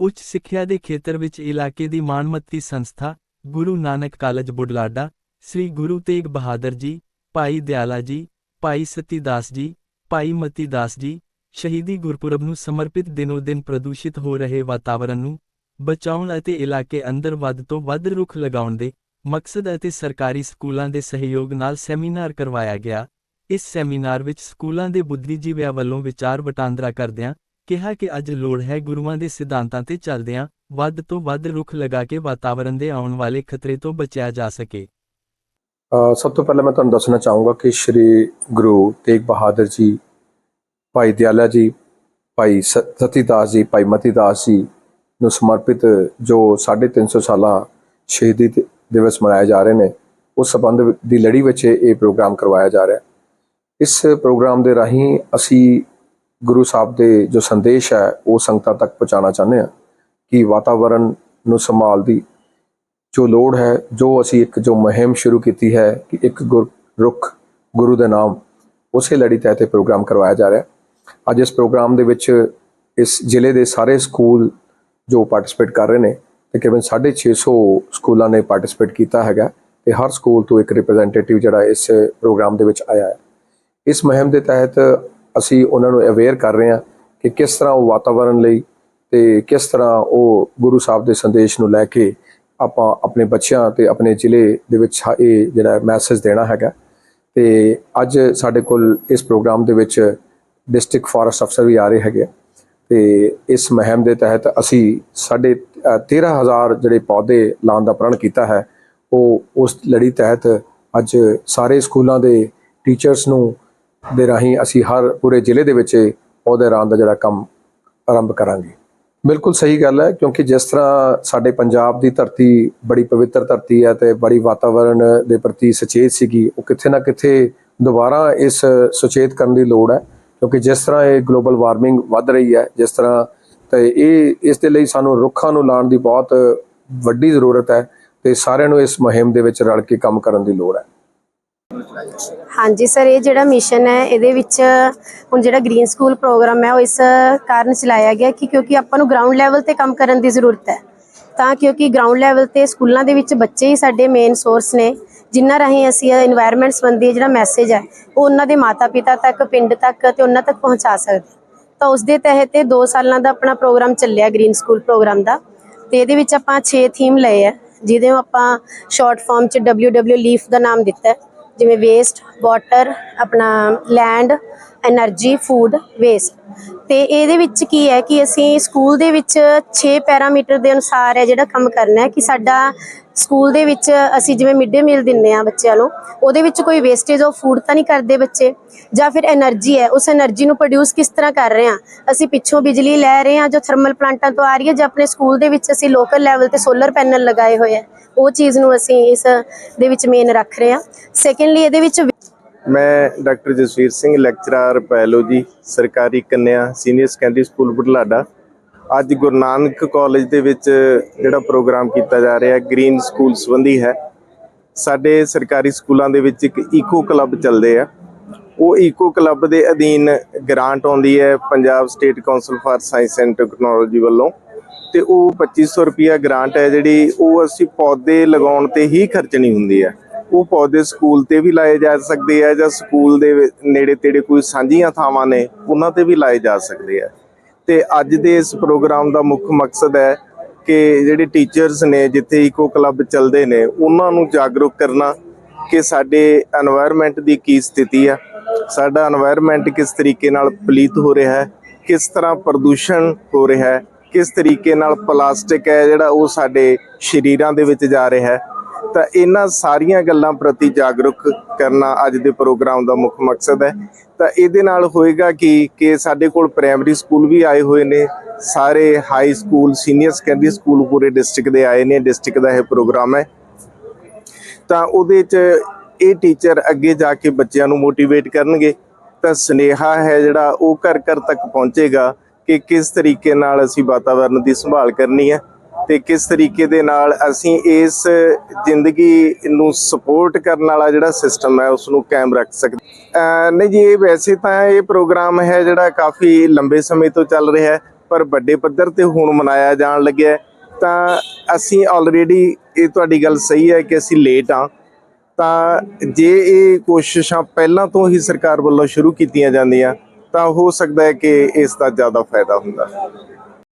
ਉੱਚ ਸਿੱਖਿਆ ਦੇ ਖੇਤਰ ਵਿੱਚ ਇਲਾਕੇ ਦੀ ਮਾਨਮੱਤੀ ਸੰਸਥਾ, ਗੁਰੂ ਨਾਨਕ ਕਾਲਜ ਬੁਢਲਾਡਾ, ਸ੍ਰੀ ਗੁਰੂ ਤੇਗ ਬਹਾਦਰ ਜੀ, ਭਾਈ ਦਿਆਲਾ ਜੀ, ਭਾਈ ਸਤੀਦਾਸ ਜੀ, ਭਾਈ ਮਤੀ ਦਾਸ ਜੀ, ਸ਼ਹੀਦੀ ਗੁਰਪੁਰਬ ਨੂੰ ਸਮਰਪਿਤ ਦਿਨੋ ਦਿਨ ਪ੍ਰਦੂਸ਼ਿਤ ਹੋ ਰਹੇ ਵਾਤਾਵਰਣ ਨੂੰ ਬਚਾਉਣ ਅਤੇ ਇਲਾਕੇ ਅੰਦਰ ਵੱਧ ਤੋਂ ਵੱਧ ਰੁੱਖ ਲਗਾਉਣ ਦੇ ਮਕਸਦ ਅਤੇ ਸਰਕਾਰੀ ਸਕੂਲਾਂ ਦੇ ਸਹਿਯੋਗ ਨਾਲ ਸੈਮੀਨਾਰ ਕਰਵਾਇਆ ਗਿਆ। ਇਸ ਸੈਮੀਨਾਰ ਵਿੱਚ ਸਕੂਲਾਂ ਦੇ ਬੁੱਧੀਜੀਵੀਆਂ ਵੱਲੋਂ ਵਿਚਾਰ ਵਟਾਂਦਰਾ ਕਰਦਿਆਂ ਕਿਹਾ ਕਿ ਅੱਜ ਲੋੜ ਹੈ ਗੁਰੂਆਂ ਦੇ ਸਿਧਾਂਤਾਂ ਤੇ ਚੱਲਦਿਆਂ ਵੱਧ ਤੋਂ ਵੱਧ ਰੁੱਖ ਲਗਾ ਕੇ ਵਾਤਾਵਰਣ ਦੇ ਆਉਣ ਵਾਲੇ ਖਤਰੇ ਤੋਂ ਬਚਿਆ ਜਾ ਸਕੇ। ਸਭ ਤੋਂ ਪਹਿਲਾਂ ਮੈਂ ਤੁਹਾਨੂੰ ਦੱਸਣਾ ਚਾਹੂੰਗਾ ਕਿ ਸ੍ਰੀ ਗੁਰੂ ਤੇਗ ਬਹਾਦਰ ਜੀ, ਭਾਈ ਦਿਆਲਾ ਜੀ, ਭਾਈ ਸ- ਸਤੀਦਾਸ ਜੀ, ਭਾਈ ਮਤੀਦਾਸ ਜੀ ਨੂੰ ਸਮਰਪਿਤ ਜੋ 350 ਸਾਲਾ ਸ਼ਹੀਦੀ ਦਿਵਸ ਮਨਾਏ ਜਾ ਰਹੇ ਨੇ, ਉਸ ਸਬੰਧ ਦੀ ਲੜੀ ਵਿੱਚ ਇਹ ਪ੍ਰੋਗਰਾਮ ਕਰਵਾਇਆ ਜਾ ਰਿਹਾ। ਹੈ ਇਸ ਪ੍ਰੋਗਰਾਮ ਦੇ ਰਾਹੀਂ ਅਸੀਂ ਗੁਰੂ ਸਾਹਿਬ ਦੇ ਜੋ ਸੰਦੇਸ਼ ਹੈ, ਉਹ ਸੰਗਤਾਂ ਤੱਕ ਪਹੁੰਚਾਉਣਾ ਚਾਹੁੰਦੇ ਹਾਂ ਕਿ ਵਾਤਾਵਰਣ ਨੂੰ ਸੰਭਾਲ ਦੀ ਜੋ ਲੋੜ ਹੈ, ਜੋ ਅਸੀਂ ਇੱਕ ਜੋ ਮੁਹਿੰਮ ਸ਼ੁਰੂ ਕੀਤੀ ਹੈ ਕਿ ਇੱਕ ਗੁਰ- ਰੁੱਖ ਗੁਰੂ ਦੇ ਨਾਮ ਉਸੇ ਲੜੀ ਤਹਿਤ ਇਹ ਪ੍ਰੋਗਰਾਮ ਕਰਵਾਇਆ ਜਾ ਰਿਹਾ ਅੱਜ ਇਸ ਪ੍ਰੋਗਰਾਮ ਦੇ ਵਿੱਚ ਇਸ ਜ਼ਿਲ੍ਹੇ ਦੇ ਸਾਰੇ ਸਕੂਲ ਜੋ ਪਾਰਟਿਸਿਪੇਟ ਕਰ ਰਹੇ ਨੇ, ਤਕਰੀਬਨ 650 ਸਕੂਲਾਂ ਨੇ ਪਾਰਟਿਸਿਪੇਟ ਕੀਤਾ ਹੈਗਾ ਤੇ ਹਰ ਸਕੂਲ ਤੋਂ ਇੱਕ ਰਿਪਰੈਜ਼ੈਂਟੇਟਿਵ ਜਿਹੜਾ ਇਸ ਪ੍ਰੋਗਰਾਮ ਦੇ ਵਿੱਚ ਆਇਆ ਹੈ। ਇਸ ਮੁਹਿੰਮ ਦੇ ਤਹਿਤ ਅਸੀਂ ਉਹਨਾਂ ਨੂੰ ਅਵੇਅਰ ਕਰ ਰਹੇ ਹਾਂ ਕਿ ਕਿਸ ਤਰ੍ਹਾਂ ਉਹ ਵਾਤਾਵਰਣ ਲਈ ਤੇ ਕਿਸ ਤਰ੍ਹਾਂ ਉਹ ਗੁਰੂ ਸਾਹਿਬ ਦੇ ਸੰਦੇਸ਼ ਨੂੰ ਲੈ ਕੇ ਆਪਾਂ ਆਪਣੇ ਬੱਚਿਆਂ ਤੇ ਆਪਣੇ ਜ਼ਿਲ੍ਹੇ ਦੇ ਵਿੱਚ ਇਹ ਜਿਹੜਾ ਮੈਸੇਜ ਦੇਣਾ ਹੈਗਾ ਤੇ ਅੱਜ ਸਾਡੇ ਕੋਲ ਇਸ ਪ੍ਰੋਗਰਾਮ ਦੇ ਵਿੱਚ ਡਿਸਟ੍ਰਿਕਟ ਫੋਰੈਸਟ ਅਫਸਰ ਵੀ ਆ ਰਹੇ ਹੈਗੇ ਆ। ਤੇ ਇਸ ਮੁਹਿੰਮ ਦੇ ਤਹਿਤ ਅਸੀਂ ਸਾਡੇ ਅ, 13000 ਜਿਹੜੇ ਪੌਦੇ ਲਾਉਣ ਦਾ ਪ੍ਰਣ ਕੀਤਾ ਹੈ ਉਹ ਉਸ ਲੜੀ ਤਹਿਤ ਅੱਜ ਸਾਰੇ ਸਕੂਲਾਂ ਦੇ ਟੀਚਰਸ ਨੂੰ ਦੇ ਰਾਹੀਂ ਅਸੀਂ ਹਰ ਪੂਰੇ ਜ਼ਿਲ੍ਹੇ ਦੇ ਵਿੱਚ ਇਹ ਪੌਦੇ ਲਾਉਣ ਦਾ ਜਿਹੜਾ ਕੰਮ ਆਰੰਭ ਕਰਾਂਗੇ। ਬਿਲਕੁਲ ਸਹੀ ਗੱਲ ਹੈ, ਕਿਉਂਕਿ ਜਿਸ ਤਰ੍ਹਾਂ ਸਾਡੇ ਪੰਜਾਬ ਦੀ ਧਰਤੀ ਬੜੀ ਪਵਿੱਤਰ ਧਰਤੀ ਹੈ ਤੇ ਬੜੀ ਵਾਤਾਵਰਣ ਦੇ ਪ੍ਰਤੀ ਸੁਚੇਤ ਸੀਗੀ, ਉਹ ਕਿੱਥੇ ਨਾ ਕਿੱਥੇ ਦੁਬਾਰਾ ਇਸ ਸੁਚੇਤ ਕਰਨ ਦੀ ਲੋੜ ਹੈ, ਕਿਉਂਕਿ ਜਿਸ ਤਰ੍ਹਾਂ ਇਹ ਗਲੋਬਲ ਵਾਰਮਿੰਗ ਵੱਧ ਰਹੀ ਹੈ, ਜਿਸ ਤਰ੍ਹਾਂ ਤੇ ਇਹ, ਇਸ ਦੇ ਲਈ ਸਾਨੂੰ ਰੁੱਖਾਂ ਨੂੰ ਲਾਉਣ ਦੀ ਬਹੁਤ ਵੱਡੀ ਜ਼ਰੂਰਤ ਹੈ ਤੇ ਸਾਰਿਆਂ ਨੂੰ ਇਸ ਮੁਹਿੰਮ ਦੇ ਵਿੱਚ ਰਲ ਕੇ ਕੰਮ ਕਰਨ ਦੀ ਲੋੜ ਹੈ। ਹਾਂਜੀ ਸਰ, ਇਹ ਜਿਹੜਾ ਮਿਸ਼ਨ ਹੈ, ਇਹਦੇ ਵਿੱਚ ਹੁਣ ਜਿਹੜਾ ਗ੍ਰੀਨ ਸਕੂਲ ਪ੍ਰੋਗਰਾਮ ਹੈ, ਉਹ ਇਸ ਕਾਰਨ ਚਲਾਇਆ ਗਿਆ ਕਿ ਕਿਉਂਕਿ ਆਪਾਂ ਨੂੰ ਗਰਾਊਂਡ ਲੈਵਲ ਤੇ ਕੰਮ ਕਰਨ ਦੀ ਜ਼ਰੂਰਤ ਹੈ। ਤਾਂ ਕਿਉਂਕਿ ਗਰਾਊਂਡ ਲੈਵਲ ਤੇ ਸਕੂਲਾਂ ਦੇ ਵਿੱਚ ਬੱਚੇ ਹੀ ਸਾਡੇ ਮੇਨ ਸੋਰਸ ਨੇ, ਜਿਨ੍ਹਾਂ ਰਾਹੀਂ ਅਸੀਂ এনवायरमेंट ਸੰਬੰਧੀ ਜਿਹੜਾ ਮੈਸੇਜ ਹੈ, ਉਹ ਉਹਨਾਂ ਦੇ ਮਾਤਾ-ਪਿਤਾ ਤੱਕ, ਪਿੰਡ ਤੱਕ ਤੇ ਉਹਨਾਂ ਤੱਕ ਪਹੁੰਚਾ ਸਕਦੇ। ਤਾਂ ਉਸ ਦੇ ਤਹਿਤ 2 ਸਾਲਾਂ ਦਾ ਆਪਣਾ ਪ੍ਰੋਗਰਾਮ ਚੱਲਿਆ ਗ੍ਰੀਨ ਸਕੂਲ ਪ੍ਰੋਗਰਾਮ ਦਾ। ਤੇ ਇਹਦੇ ਵਿੱਚ ਆਪਾਂ 6 ਥੀਮ ਲਏ ਆ ਜਿਹਦੇ ਆਪਾਂ ਸ਼ਾਰਟ ਫਾਰਮ ਚ WW ਲੀਫ ਦਾ ਨਾਮ ਦਿੱਤਾ ਜਿਵੇਂ ਵੇਸਟ ਵਾਟਰ ਆਪਣਾ ਲੈਂਡ ਐਨਰਜੀ ਫੂਡ ਵੇਸਟ ਤੇ ਇਹਦੇ ਵਿੱਚ ਕੀ ਹੈ ਕਿ ਅਸੀਂ ਸਕੂਲ ਦੇ ਵਿੱਚ 6 ਪੈਰਾਮੀਟਰ ਦੇ ਅਨੁਸਾਰ ਹੈ ਜਿਹੜਾ ਕੰਮ ਕਰਨਾ ਹੈ ਕਿ ਸਾਡਾ ਸਕੂਲ ਦੇ ਵਿੱਚ ਅਸੀਂ ਜਿਵੇਂ ਮਿਡ ਡੇ ਮੀਲ ਦਿੰਨੇ ਆ ਬੱਚਿਆਂ ਨੂੰ, ਉਹਦੇ ਵਿੱਚ ਕੋਈ ਵੇਸਟੇਜ ਆਫ ਫੂਡ ਤਾਂ ਨਹੀਂ ਕਰਦੇ ਬੱਚੇ? ਜਾਂ ਫਿਰ એનર્ਜੀ ਹੈ, ਉਸ એનર્ਜੀ ਨੂੰ ਪ੍ਰੋਡਿਊਸ ਕਿਸ ਤਰ੍ਹਾਂ ਕਰ ਰਹੇ ਆ ਅਸੀਂ ਪਿੱਛੋਂ ਬਿਜਲੀ ਲੈ ਰਹੇ ਆ ਜੋ ਥਰਮਲ ਪਲਾਂਟਾਂ ਤੋਂ ਆ ਰਹੀ ਹੈ ਜਾਂ ਆਪਣੇ ਸਕੂਲ ਦੇ ਵਿੱਚ ਅਸੀਂ ਲੋਕਲ ਲੈਵਲ ਤੇ ਸੋਲਰ ਪੈਨਲ ਲਗਾਏ ਹੋਏ ਆ ਉਹ ਚੀਜ਼ ਨੂੰ ਅਸੀਂ ਇਸ ਦੇ ਵਿੱਚ ਮੇਨ ਰੱਖ ਰਹੇ ਆ ਸੈਕੰਡਲੀ ਇਹਦੇ ਵਿੱਚ ਮੈਂ doctor Jasvir Singh, lecturer biology, ਸਰਕਾਰੀ ਕੰਨਿਆ, ਸੀਨੀਅਰ ਸੈਕੰਡਰੀ ਸਕੂਲ ਬੁਢਲਾਡਾ। ਅੱਜ ਗੁਰੂ ਨਾਨਕ ਕਾਲਜ ਦੇ ਵਿੱਚ ਜਿਹੜਾ ਪ੍ਰੋਗਰਾਮ ਕੀਤਾ ਜਾ ਰਿਹਾ ਗ੍ਰੀਨ ਸਕੂਲ ਸੰਬੰਧੀ ਹੈ। ਸਾਡੇ ਸਰਕਾਰੀ ਸਕੂਲਾਂ ਦੇ ਵਿੱਚ ਇੱਕ ਈਕੋ ਕਲੱਬ ਚੱਲਦੇ ਆ। ਉਹ ਈਕੋ ਕਲੱਬ ਦੇ ਅਧੀਨ ਗ੍ਰਾਂਟ ਆਉਂਦੀ ਹੈ Punjab state council for science and technology ਵੱਲੋਂ। ਤੇ ਉਹ 2500 ਰੁਪਿਆ ਗ੍ਰਾਂਟ ਹੈ ਜਿਹੜੀ, ਉਹ ਅਸੀਂ ਪੌਦੇ ਲਗਾਉਣ ਤੇ ਹੀ ਖਰਚਣੀ ਹੁੰਦੀ ਹੈ। ਉਹ ਪੌਦੇ ਸਕੂਲ ਤੇ ਵੀ ਲਾਏ ਜਾ ਸਕਦੇ ਆ ਜਾਂ ਸਕੂਲ ਦੇ ਨੇੜੇ ਤੇੜੇ ਕੋਈ ਸਾਂਝੀਆਂ ਥਾਵਾਂ ਨੇ, ਉਹਨਾਂ ਤੇ ਵੀ ਲਾਏ ਜਾ ਸਕਦੇ ਆ। ਤੇ ਅੱਜ ਦੇ ਇਸ ਪ੍ਰੋਗਰਾਮ ਦਾ ਮੁੱਖ ਮਕਸਦ ਹੈ ਕਿ ਜਿਹੜੇ ਟੀਚਰਸ ਨੇ, ਜਿੱਥੇ ਇਕੋ ਕਲੱਬ ਚੱਲਦੇ ਨੇ, ਉਹਨਾਂ ਨੂੰ ਜਾਗਰੂਕ ਕਰਨਾ ਕਿ ਸਾਡੇ এনवायरमेंट ਦੀ ਕੀ ਸਥਿਤੀ ਆ। ਸਾਡਾ এনवायरमेंट ਕਿਸ ਤਰੀਕੇ ਨਾਲ ਪਲੀਤ ਹੋ ਰਿਹਾ ਹੈ, ਕਿਸ ਤਰ੍ਹਾਂ ਪ੍ਰਦੂਸ਼ਣ ਹੋ ਰਿਹਾ ਹੈ, ਕਿਸ ਤਰੀਕੇ ਨਾਲ ਪਲਾਸਟਿਕ ਹੈ ਜਿਹੜਾ ਉਹ ਸਾਡੇ ਸਰੀਰਾਂ ਦੇ ਵਿੱਚ ਜਾ ਰਿਹਾ ਹੈ। ਤਾਂ ਇਹਨਾਂ ਸਾਰੀਆਂ ਗੱਲਾਂ ਪ੍ਰਤੀ ਜਾਗਰੂਕ ਕਰਨਾ ਅੱਜ ਦੇ ਪ੍ਰੋਗਰਾਮ ਦਾ ਮੁੱਖ ਮਕਸਦ ਹੈ। ਤਾਂ ਇਹਦੇ ਨਾਲ ਹੋਏਗਾ ਕਿ ਕਿ ਸਾਡੇ ਕੋਲ ਪ੍ਰਾਇਮਰੀ ਸਕੂਲ ਵੀ ਆਏ ਹੋਏ ਨੇ, ਸਾਰੇ high school senior secondary school ਪੂਰੇ ਡਿਸਟ੍ਰਿਕਟ ਦੇ ਆਏ ਨੇ ਡਿਸਟ੍ਰਿਕਟ ਦਾ ਇਹ ਪ੍ਰੋਗਰਾਮ ਹੈ। ਤਾਂ ਉਹਦੇ 'ਚ ਇਹ ਟੀਚਰ ਅੱਗੇ ਜਾ ਕੇ ਬੱਚਿਆਂ ਨੂੰ ਮੋਟੀਵੇਟ ਕਰਨਗੇ। ਤਾਂ ਸਨੇਹਾ ਹੈ ਜਿਹੜਾ ਉਹ ਘਰ ਘਰ ਤੱਕ ਪਹੁੰਚੇਗਾ ਕਿ ਕਿਸ ਤਰੀਕੇ ਨਾਲ ਅਸੀਂ ਵਾਤਾਵਰਣ ਦੀ ਸੰਭਾਲ ਕਰਨੀ ਹੈ। ਤੇ ਕਿਸ ਤਰੀਕੇ ਦੇ ਨਾਲ ਅਸੀਂ ਇਸ ਜ਼ਿੰਦਗੀ ਨੂੰ ਸਪੋਰਟ ਕਰਨ ਵਾਲਾ ਜਿਹੜਾ ਸਿਸਟਮ ਹੈ ਉਸ ਨੂੰ ਕਾਇਮ ਰੱਖ ਸਕਦੇ ਨਹੀਂ ਜੀ, ਇਹ ਵੈਸੇ ਤਾਂ ਇਹ ਪ੍ਰੋਗਰਾਮ ਹੈ ਜਿਹੜਾ ਕਾਫੀ ਲੰਬੇ ਸਮੇਂ ਤੋਂ ਚੱਲ ਰਿਹਾ ਹੈ, ਪਰ ਵੱਡੇ ਪੱਧਰ ਤੇ ਹੁਣ ਮਨਾਇਆ ਜਾਣ ਲੱਗਿਆ ਤਾਂ ਅਸੀਂ ਆਲਰੇਡੀ ਇਹ ਤੁਹਾਡੀ ਗੱਲ ਸਹੀ ਹੈ ਕਿ ਅਸੀਂ ਲੇਟ ਆ ਤਾਂ ਜੇ ਇਹ ਕੋਸ਼ਿਸ਼ਾਂ ਪਹਿਲਾਂ ਤੋਂ ਹੀ ਸਰਕਾਰ ਵੱਲੋਂ ਸ਼ੁਰੂ ਕੀਤੀਆਂ ਜਾਂਦੀਆਂ, ਤਾਂ ਹੋ ਸਕਦਾ ਹੈ ਕਿ ਇਸ ਦਾ ਜ਼ਿਆਦਾ ਫਾਇਦਾ ਹੁੰਦਾ।